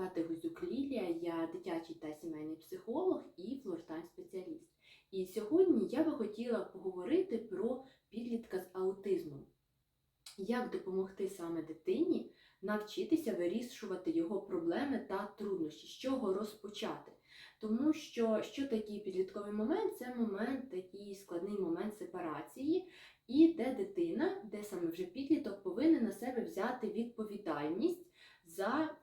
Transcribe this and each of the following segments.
звати Гузюк Лілія, я дитячий та сімейний психолог і флортайм спеціаліст. І сьогодні я би хотіла поговорити про підлітка з аутизмом. Як допомогти саме дитині навчитися вирішувати його проблеми та труднощі, з чого розпочати. Тому що що такий підлітковий момент? Це момент, такий складний момент сепарації, і де дитина, де саме вже підліток повинен на себе взяти відповідальність за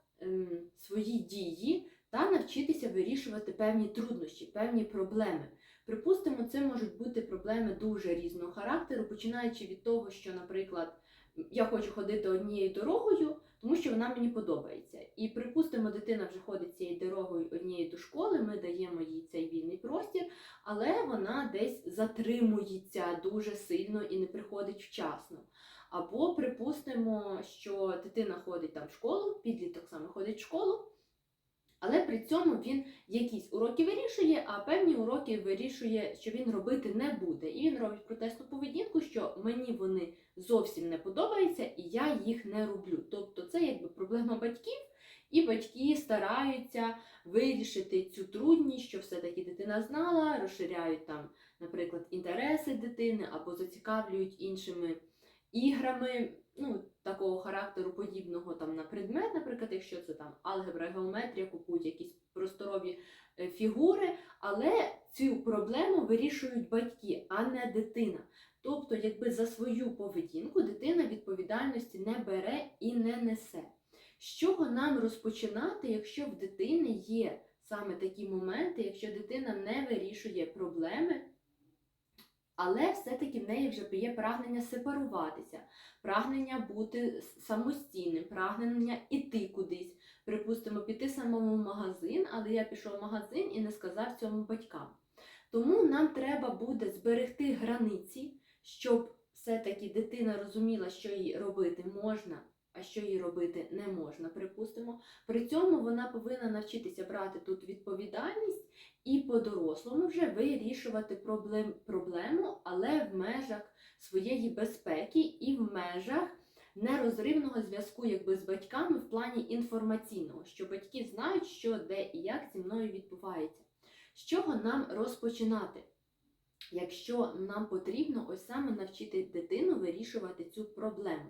свої дії та навчитися вирішувати певні труднощі, певні проблеми. Припустимо, це можуть бути проблеми дуже різного характеру, починаючи від того, що, наприклад, я хочу ходити однією дорогою, тому що вона мені подобається. І припустимо, дитина вже ходить цією дорогою однією до школи, ми даємо їй цей вільний простір, але вона десь затримується дуже сильно і не приходить вчасно. Або припустимо, що дитина ходить там в школу, підліток саме ходить в школу, але при цьому він якісь уроки вирішує, а певні уроки вирішує, що він робити не буде. І він робить протестну поведінку, що мені вони зовсім не подобаються, і я їх не роблю. Тобто це якби проблема батьків, і батьки стараються вирішити цю трудність, що все-таки дитина знала, розширяють там, наприклад, інтереси дитини або зацікавлюють іншими іграми. Ну, такого характеру подібного там на предмет, наприклад, якщо це там алгебра, геометрія, купують якісь просторові е, фігури, але цю проблему вирішують батьки, а не дитина. Тобто, якби за свою поведінку дитина відповідальності не бере і не несе. З чого нам розпочинати, якщо в дитини є саме такі моменти, якщо дитина не вирішує проблеми? Але все-таки в неї вже є прагнення сепаруватися, прагнення бути самостійним, прагнення іти кудись. Припустимо, піти самому в магазин, але я пішов в магазин і не сказав цьому батькам. Тому нам треба буде зберегти границі, щоб все-таки дитина розуміла, що їй робити можна, а що їй робити не можна. Припустимо. При цьому вона повинна навчитися брати тут відповідальність і по-дорослому вже вирішувати проблем, проблему, але в межах своєї безпеки і в межах нерозривного зв'язку якби з батьками в плані інформаційного, що батьки знають, що де і як зі мною відбувається. З чого нам розпочинати? Якщо нам потрібно ось саме навчити дитину вирішувати цю проблему.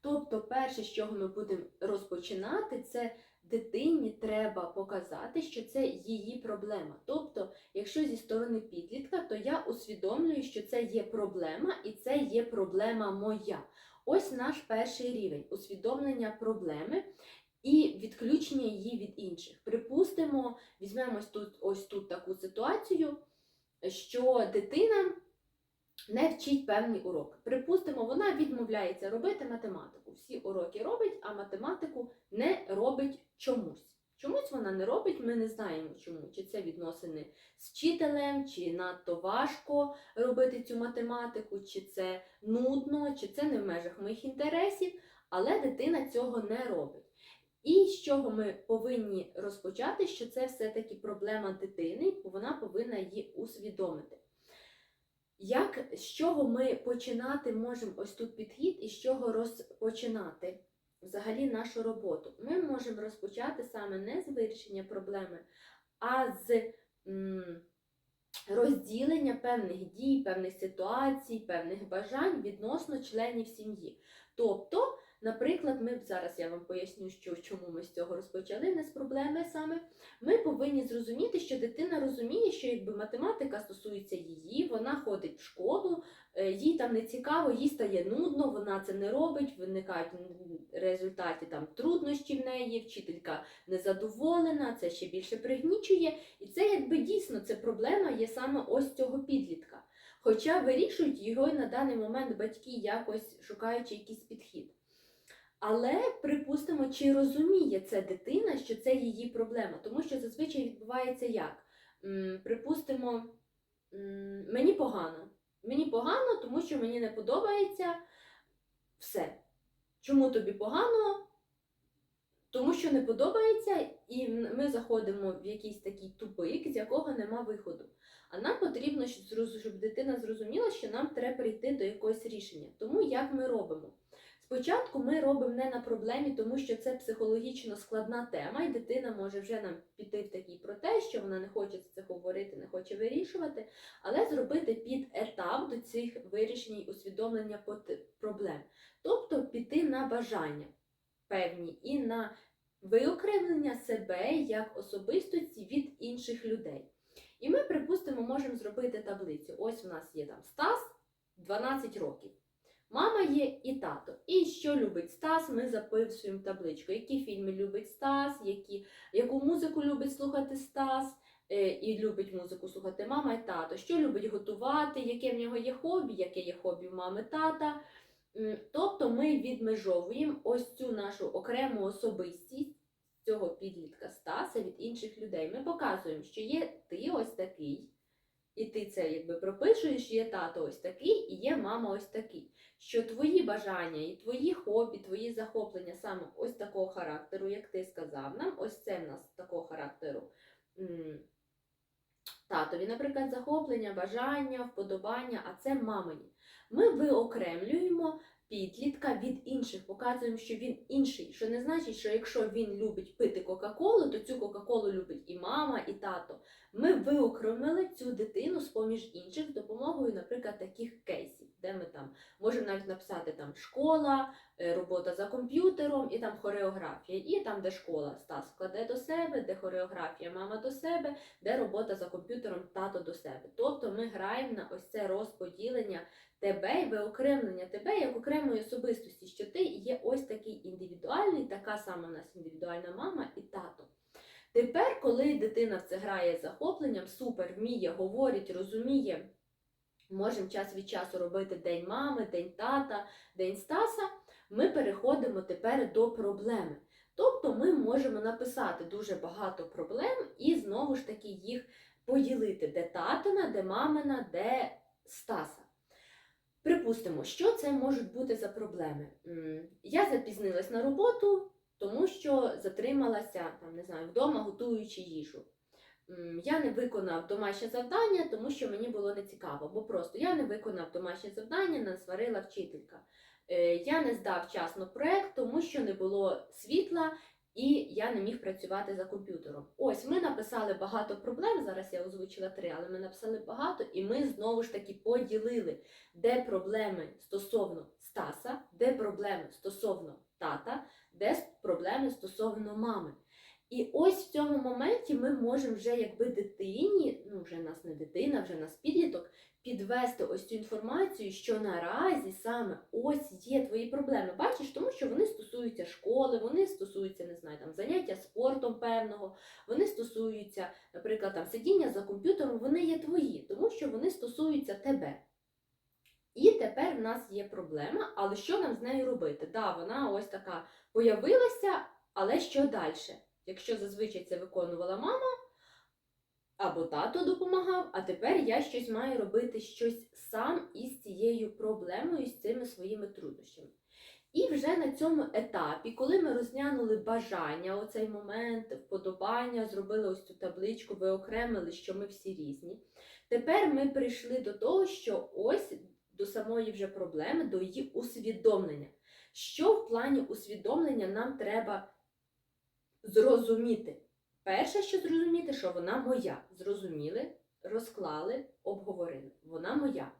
Тобто, перше, з чого ми будемо розпочинати, це дитині треба показати, що це її проблема. Тобто, якщо зі сторони підлітка, то я усвідомлюю, що це є проблема і це є проблема моя. Ось наш перший рівень усвідомлення проблеми. І відключення її від інших. Припустимо, візьмемо ось тут ось тут таку ситуацію, що дитина не вчить певний урок. Припустимо, вона відмовляється робити математику. Всі уроки робить, а математику не робить чомусь. Чомусь вона не робить, ми не знаємо чому. Чи це відносини з вчителем, чи надто важко робити цю математику, чи це нудно, чи це не в межах моїх інтересів, але дитина цього не робить. І з чого ми повинні розпочати, що це все-таки проблема дитини, вона повинна її усвідомити. Як, з чого ми починати можемо ось тут підхід і з чого розпочинати взагалі нашу роботу? Ми можемо розпочати саме не з вирішення проблеми, а з м, розділення певних дій, певних ситуацій, певних бажань відносно членів сім'ї. Тобто, Наприклад, ми зараз я вам поясню, що чому ми з цього розпочали, не з проблеми саме. Ми повинні зрозуміти, що дитина розуміє, що якби математика стосується її, вона ходить в школу, е, їй там не цікаво, їй стає нудно, вона це не робить, виникають в результаті там труднощі в неї, вчителька незадоволена, це ще більше пригнічує. І це якби дійсно це проблема є саме ось цього підлітка. Хоча вирішують його на даний момент батьки якось шукаючи якийсь підхід. Але припустимо, чи розуміє це дитина, що це її проблема, тому що зазвичай відбувається як? Припустимо, мені погано. Мені погано, тому що мені не подобається все. Чому тобі погано? Тому що не подобається, і ми заходимо в якийсь такий тупик, з якого нема виходу. А нам потрібно, щоб дитина зрозуміла, що нам треба прийти до якогось рішення. Тому як ми робимо? Спочатку ми робимо не на проблемі, тому що це психологічно складна тема, і дитина може вже нам піти в такий протест, що вона не хоче це говорити, не хоче вирішувати, але зробити під етап до цих вирішень і усвідомлення проблем. Тобто піти на бажання певні і на виокремлення себе як особистості від інших людей. І ми, припустимо, можемо зробити таблицю. Ось у нас є там Стас, 12 років. Мама є і тато. І що любить Стас, ми записуємо табличку. Які фільми любить Стас, які, яку музику любить слухати Стас, е, і любить музику слухати мама і тато. Що любить готувати, яке в нього є хобі, яке є хобі мами тата. Тобто ми відмежовуємо ось цю нашу окрему особистість цього підлітка Стаса від інших людей. Ми показуємо, що є ти ось такий, і ти це якби пропишуєш, є тато ось такий, і є мама ось такий. Що твої бажання і твої хобі, твої захоплення саме ось такого характеру, як ти сказав нам, ось це в нас такого характеру. Татові, наприклад, захоплення, бажання, вподобання, а це мамині. Ми виокремлюємо підлітка від інших, показуємо, що він інший. Що не значить, що якщо він любить пити Кока-Колу, то цю Кока-Колу любить і мама, і тато. Ми виокремили цю дитину з поміж інших з допомогою, наприклад, таких кейсів, де ми там можемо навіть написати там школа, е, робота за комп'ютером і там хореографія. І там, де школа Стас кладе до себе, де хореографія мама до себе, де робота за комп'ютером тато до себе. Тобто ми граємо на ось це розподілення тебе і виокремлення тебе як окремої особистості, що ти є ось такий індивідуальний, така сама в нас індивідуальна мама і тато. Тепер, коли дитина в це грає з захопленням, супер вміє, говорить, розуміє, можемо час від часу робити День мами, День тата, День Стаса, ми переходимо тепер до проблеми. Тобто ми можемо написати дуже багато проблем і знову ж таки їх поділити, де татина, де мамина, де Стаса. Припустимо, що це можуть бути за проблеми. Я запізнилась на роботу, тому що затрималася там, не знаю, вдома, готуючи їжу. Я не виконав домашнє завдання, тому що мені було нецікаво, бо просто я не виконав домашнє завдання, насварила вчителька. Е, Я не здав вчасно проект, тому що не було світла і я не міг працювати за комп'ютером. Ось ми написали багато проблем. Зараз я озвучила три, але ми написали багато, і ми знову ж таки поділили, де проблеми стосовно Стаса, де проблеми стосовно тата, де проблеми стосовно мами. І ось в цьому моменті ми можемо вже якби дитині, ну вже нас не дитина, вже нас підліток, підвести ось цю інформацію, що наразі саме ось є твої проблеми. Бачиш, тому що вони стосуються школи, вони стосуються, не знаю, там заняття спортом певного, вони стосуються, наприклад, там сидіння за комп'ютером, вони є твої, тому що вони стосуються тебе. І тепер в нас є проблема, але що нам з нею робити? Да, вона ось така появилася, але що далі? Якщо зазвичай це виконувала мама або тато допомагав, а тепер я щось маю робити щось сам із цією проблемою, з цими своїми труднощами. І вже на цьому етапі, коли ми розглянули бажання, оцей момент, вподобання, зробили ось цю табличку, виокремили, що ми всі різні. Тепер ми прийшли до того, що ось до самої вже проблеми, до її усвідомлення. Що в плані усвідомлення нам треба зрозуміти? Перше, що зрозуміти, що вона моя. Зрозуміли, розклали, обговорили. Вона моя.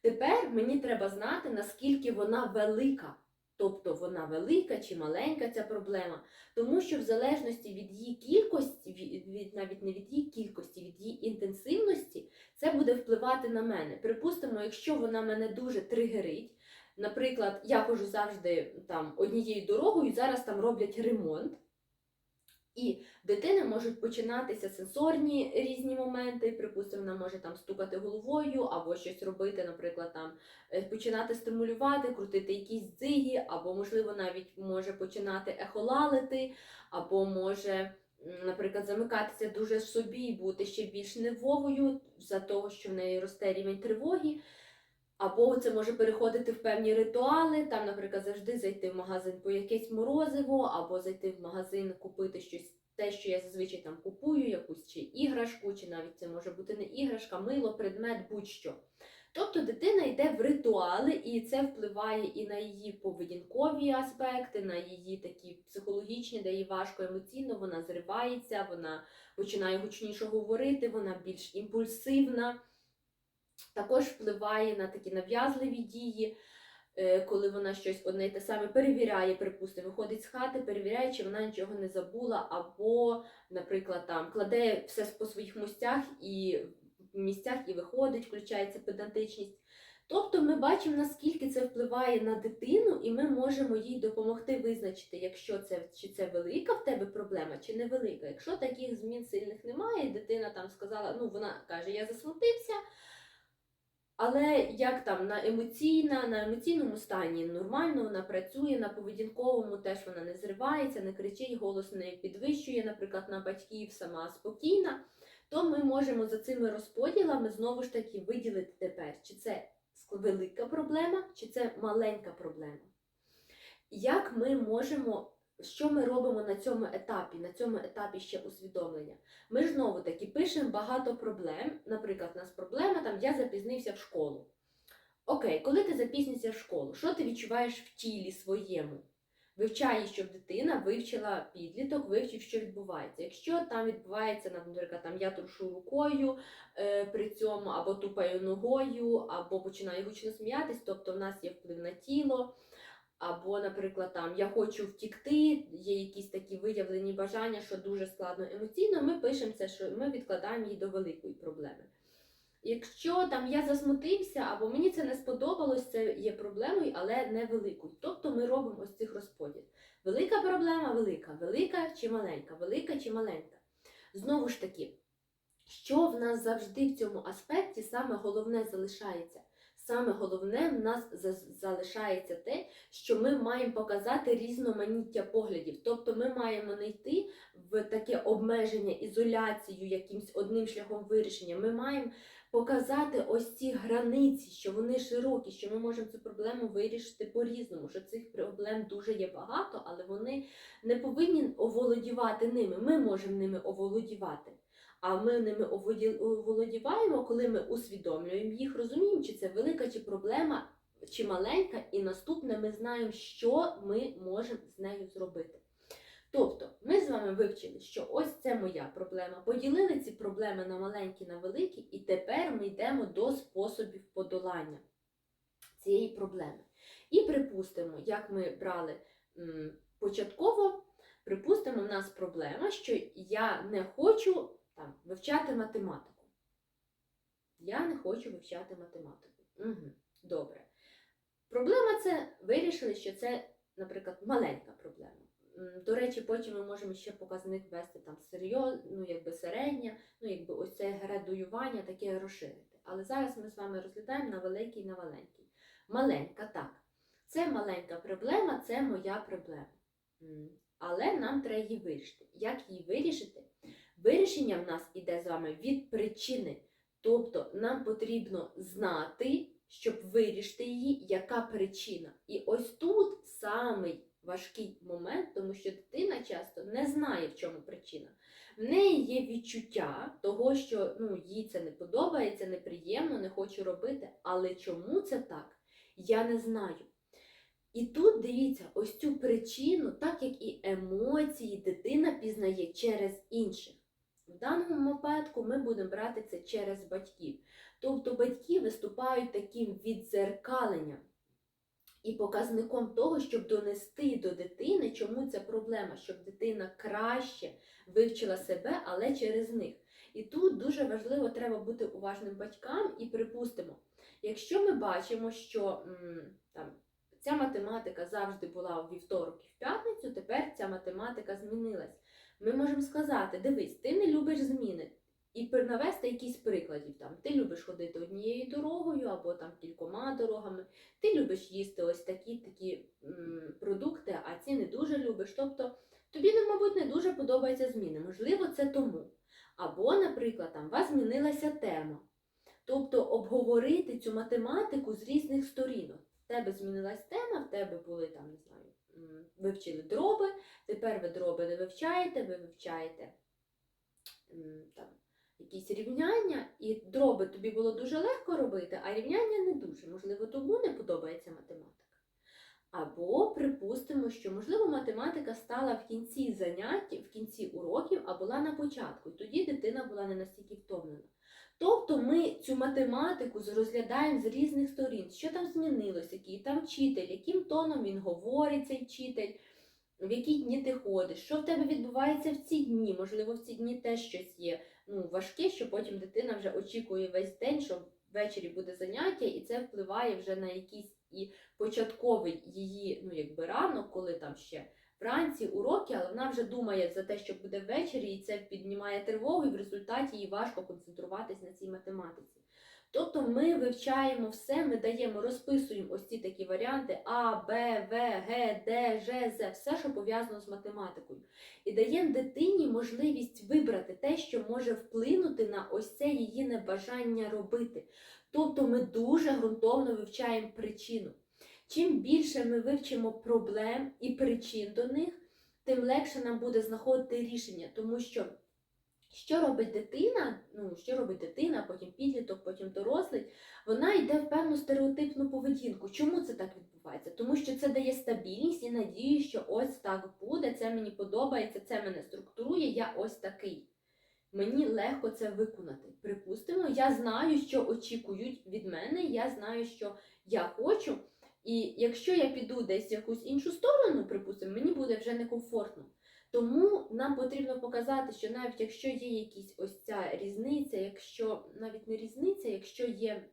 Тепер мені треба знати, наскільки вона велика. Тобто вона велика чи маленька ця проблема. Тому що в залежності від її кількості, від, навіть не від її кількості, від її інтенсивності, це буде впливати на мене. Припустимо, якщо вона мене дуже тригерить, наприклад, я ходжу завжди там однією дорогою, зараз там роблять ремонт. І в дитини можуть починатися сенсорні різні моменти. Припустимо, вона може там стукати головою або щось робити, наприклад, там е, починати стимулювати, крутити якісь дзиги, або, можливо, навіть може починати ехолалити, або може, наприклад, замикатися дуже в собі і бути ще більш нервовою за того, що в неї росте рівень тривоги. Або це може переходити в певні ритуали, там, наприклад, завжди зайти в магазин по якесь морозиво, або зайти в магазин купити щось, те, що я зазвичай там купую, якусь чи іграшку, чи навіть це може бути не іграшка, мило, предмет, будь-що. Тобто дитина йде в ритуали, і це впливає і на її поведінкові аспекти, на її такі психологічні, де їй важко емоційно, вона зривається, вона починає гучніше говорити, вона більш імпульсивна. Також впливає на такі нав'язливі дії, е, коли вона щось одне й те саме перевіряє, припустимо, виходить з хати, перевіряє, чи вона нічого не забула, або, наприклад, там кладе все по своїх місцях і місцях і виходить, включається педантичність. Тобто ми бачимо, наскільки це впливає на дитину, і ми можемо їй допомогти визначити, якщо це чи це велика в тебе проблема, чи невелика. Якщо таких змін сильних немає, дитина там сказала, ну вона каже, я засмутився. Але як там на емоційна, на емоційному стані нормально вона працює, на поведінковому теж вона не зривається, не кричить, голос не підвищує, наприклад, на батьків сама спокійна, то ми можемо за цими розподілами знову ж таки виділити тепер, чи це велика проблема, чи це маленька проблема. Як ми можемо, що ми робимо на цьому етапі, на цьому етапі ще усвідомлення? Ми ж знову таки пишемо багато проблем. Наприклад, у нас проблема там я запізнився в школу. Окей, коли ти запізнився в школу, що ти відчуваєш в тілі своєму? Вивчає, щоб дитина вивчила підліток, вивчив, що відбувається. Якщо там відбувається, наприклад, там я трушу рукою е, при цьому, або тупаю ногою, або починаю гучно сміятись, тобто в нас є вплив на тіло. Або, наприклад, там я хочу втікти, є якісь такі виявлені бажання, що дуже складно емоційно, ми пишемо це, що ми відкладаємо її до великої проблеми. Якщо там я засмутився, або мені це не сподобалось, це є проблемою, але не великою. Тобто ми робимо ось цих розподіл. Велика проблема велика, велика чи маленька, велика чи маленька. Знову ж таки, що в нас завжди в цьому аспекті саме головне залишається? Саме головне в нас залишається те, що ми маємо показати різноманіття поглядів. Тобто ми маємо не йти в таке обмеження, ізоляцію якимсь одним шляхом вирішення. Ми маємо показати ось ці границі, що вони широкі, що ми можемо цю проблему вирішити по-різному, що цих проблем дуже є багато, але вони не повинні оволодівати ними. Ми можемо ними оволодівати. А ми ними оволодіваємо, коли ми усвідомлюємо їх, розуміємо, чи це велика чи проблема, чи маленька, і наступне ми знаємо, що ми можемо з нею зробити. Тобто, ми з вами вивчили, що ось це моя проблема. Поділили ці проблеми на маленькі, на великі, і тепер ми йдемо до способів подолання цієї проблеми. І припустимо, як ми брали початково, припустимо, в нас проблема, що я не хочу там, вивчати математику. Я не хочу вивчати математику. Угу, Добре. Проблема це вирішили, що це, наприклад, маленька проблема. До речі, потім ми можемо ще показник ввести там серйоз, ну якби середня, ну якби ось це градуювання таке розширити. Але зараз ми з вами розглядаємо на великий і на маленький. Маленька, так. Це маленька проблема, це моя проблема. Але нам треба її вирішити. Як її вирішити? Вирішення в нас іде з вами від причини. Тобто нам потрібно знати, щоб вирішити її, яка причина. І ось тут самий важкий момент, тому що дитина часто не знає, в чому причина. В неї є відчуття того, що ну, їй це не подобається, неприємно, не хочу робити. Але чому це так? Я не знаю. І тут дивіться, ось цю причину, так як і емоції, дитина пізнає через інших. В даному випадку ми будемо брати це через батьків. Тобто батьки виступають таким відзеркаленням і показником того, щоб донести до дитини, чому ця проблема, щоб дитина краще вивчила себе, але через них. І тут дуже важливо треба бути уважним батькам і припустимо, якщо ми бачимо, що там. Ця математика завжди була у вівторок і в п'ятницю, тепер ця математика змінилась. Ми можемо сказати: дивись, ти не любиш зміни. І навести якісь прикладів. Там, Ти любиш ходити однією дорогою або там кількома дорогами, ти любиш їсти ось такі такі м, продукти, а ці не дуже любиш. Тобто тобі, мабуть, не дуже подобаються зміни. Можливо, це тому. Або, наприклад, там, у вас змінилася тема. Тобто обговорити цю математику з різних сторін. Тебе змінилась тема, в тебе були там, не знаю, вивчили дроби, тепер ви дроби не вивчаєте, ви вивчаєте там, якісь рівняння, і дроби тобі було дуже легко робити, а рівняння не дуже. Можливо, тому не подобається математика. Або припустимо, що можливо математика стала в кінці занять, в кінці уроків, а була на початку, і тоді дитина була не настільки втомлена. Тобто ми цю математику розглядаємо з різних сторін, що там змінилось, який там вчитель, яким тоном він говорить цей вчитель, в які дні ти ходиш, що в тебе відбувається в ці дні. Можливо, в ці дні теж щось є ну, важке, що потім дитина вже очікує весь день, що ввечері буде заняття, і це впливає вже на якийсь і початковий її, ну якби ранок, коли там ще вранці уроки, але вона вже думає за те, що буде ввечері, і це піднімає тривогу, і в результаті їй важко концентруватись на цій математиці. Тобто ми вивчаємо все, ми даємо, розписуємо ось ці такі варіанти А, Б, В, Г, Д, Ж, З, все, що пов'язано з математикою. І даємо дитині можливість вибрати те, що може вплинути на ось це її небажання робити. Тобто ми дуже ґрунтовно вивчаємо причину. Чим більше ми вивчимо проблем і причин до них, тим легше нам буде знаходити рішення, тому що що робить дитина, ну що робить дитина, потім підліток, потім дорослий, вона йде в певну стереотипну поведінку. Чому це так відбувається? Тому що це дає стабільність і надію, що ось так буде, це мені подобається, це мене структурує, я ось такий. Мені легко це виконати. Припустимо, я знаю, що очікують від мене, я знаю, що я хочу. І якщо я піду десь в якусь іншу сторону, припустимо, мені буде вже некомфортно. Тому нам потрібно показати, що навіть якщо є якісь ось ця різниця, якщо навіть не різниця, якщо є.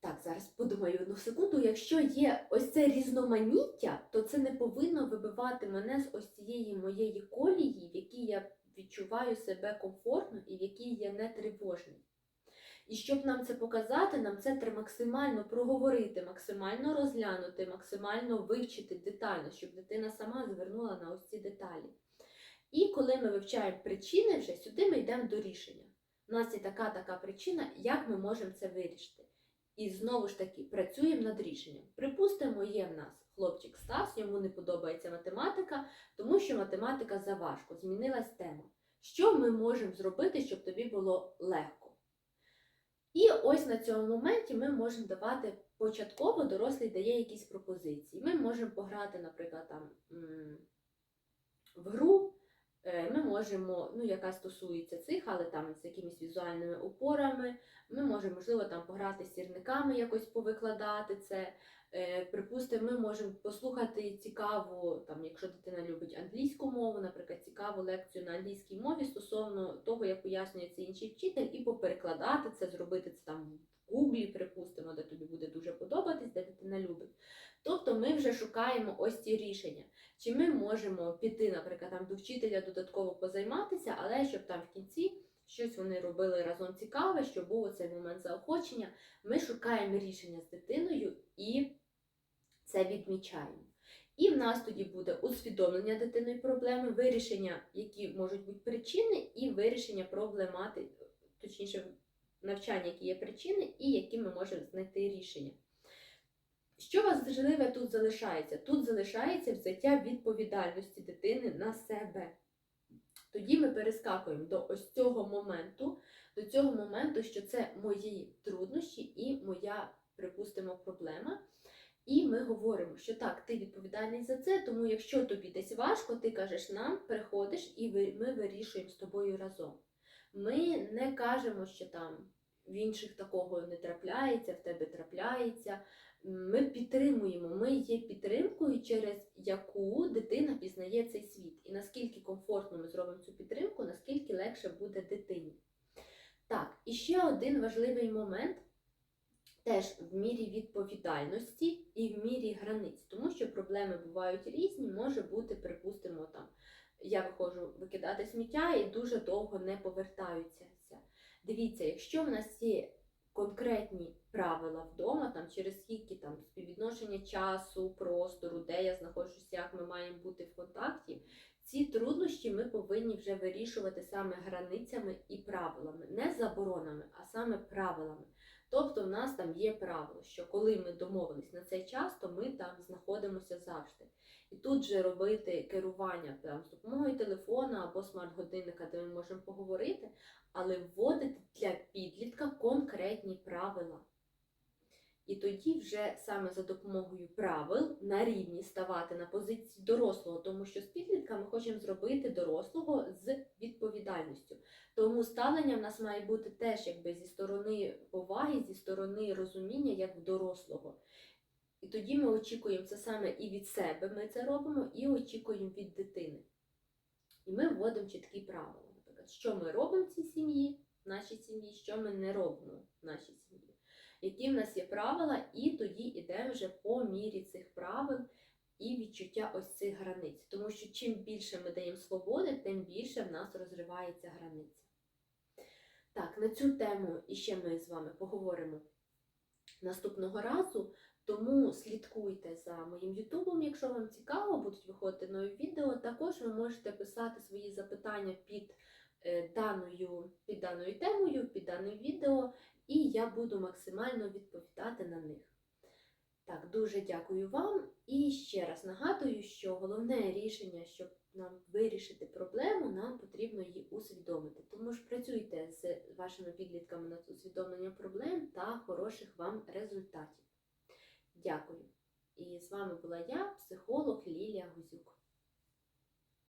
Так, зараз подумаю одну секунду. Якщо є ось це різноманіття, то це не повинно вибивати мене з ось цієї моєї колії, в якій я відчуваю себе комфортно і в якій я не тривожний. І щоб нам це показати, нам це треба максимально проговорити, максимально розглянути, максимально вивчити детально, щоб дитина сама звернула на ось ці деталі. І коли ми вивчаємо причини, вже сюди ми йдемо до рішення. У нас є така така причина, як ми можемо це вирішити. І знову ж таки працюємо над рішенням. Припустимо, є в нас хлопчик Стас, йому не подобається математика, тому що математика заважко, змінилась тема. Що ми можемо зробити, щоб тобі було легко? І ось на цьому моменті ми можемо давати початково дорослий дає якісь пропозиції. Ми можемо пограти, наприклад, там в гру. Е, Ми можемо, ну, яка стосується цих, але там з якимись візуальними опорами. Ми можемо, можливо, там пограти з сірниками, якось повикладати це. Е, Припустимо, ми можемо послухати цікаву, там, якщо дитина любить англійську мову, наприклад, цікаву лекцію на англійській мові стосовно того, як пояснює це інший вчитель, і поперекладати це, зробити це там в Гуглі, припустимо, де тобі буде дуже подобатись, де дитина любить. Тобто ми вже шукаємо ось ці рішення. Чи ми можемо піти, наприклад, там до вчителя додатково позайматися, але щоб там в кінці щось вони робили разом цікаве, щоб був цей момент заохочення. Ми шукаємо рішення з дитиною і це відмічаємо. І в нас тоді буде усвідомлення дитиною проблеми, вирішення, які можуть бути причини, і вирішення проблемати, точніше, навчання, які є причини, і які ми можемо знайти рішення. Що важливе тут залишається? Тут залишається взяття відповідальності дитини на себе. Тоді ми перескакуємо до ось цього моменту, до цього моменту, що це мої труднощі і моя, припустимо, проблема. І ми говоримо, що так, ти відповідальний за це, тому якщо тобі десь важко, ти кажеш нам, приходиш і ми вирішуємо з тобою разом. Ми не кажемо, що там в інших такого не трапляється, в тебе трапляється. Ми підтримуємо, ми є підтримкою, через яку дитина пізнає цей світ. І наскільки комфортно ми зробимо цю підтримку, наскільки легше буде дитині. Так, і ще один важливий момент теж в мірі відповідальності і в мірі границь, тому що проблеми бувають різні, може бути, припустимо, там я виходжу викидати сміття і дуже довго не повертаються. Дивіться, якщо в нас є конкретні правила вдома, там через скільки там співвідношення часу, простору, де я знаходжуся, як ми маємо бути в контакті, ці труднощі ми повинні вже вирішувати саме границями і правилами, не заборонами, а саме правилами. Тобто в нас там є правило, що коли ми домовились на цей час, то ми там знаходимося завжди. І тут же робити керування там, з допомогою телефона або смарт-годинника, де ми можемо поговорити, але вводити для підлітка конкретні правила. І тоді вже саме за допомогою правил на рівні ставати на позиції дорослого, тому що з підлітка ми хочемо зробити дорослого з відповідальністю. Тому ставлення в нас має бути теж якби зі сторони поваги, зі сторони розуміння як дорослого. І тоді ми очікуємо це саме і від себе, ми це робимо, і очікуємо від дитини. І ми вводимо чіткі правила. Наприклад, що ми робимо в цій сім'ї, в нашій сім'ї, що ми не робимо в нашій сім'ї. Які в нас є правила, і тоді йдемо вже по мірі цих правил і відчуття ось цих границь. Тому що чим більше ми даємо свободи, тим більше в нас розривається границя. Так, на цю тему іще ми з вами поговоримо наступного разу. Тому слідкуйте за моїм Ютубом, якщо вам цікаво, будуть виходити нові відео. Також ви можете писати свої запитання під, даною, під даною темою, під даним відео, і я буду максимально відповідати на них. Так, дуже дякую вам. І ще раз нагадую, що головне рішення, щоб нам вирішити проблему, нам потрібно її усвідомити. Тому ж працюйте з вашими підлітками над усвідомленням проблем та хороших вам результатів. Дякую. І з вами була я, психолог Лілія Гузюк.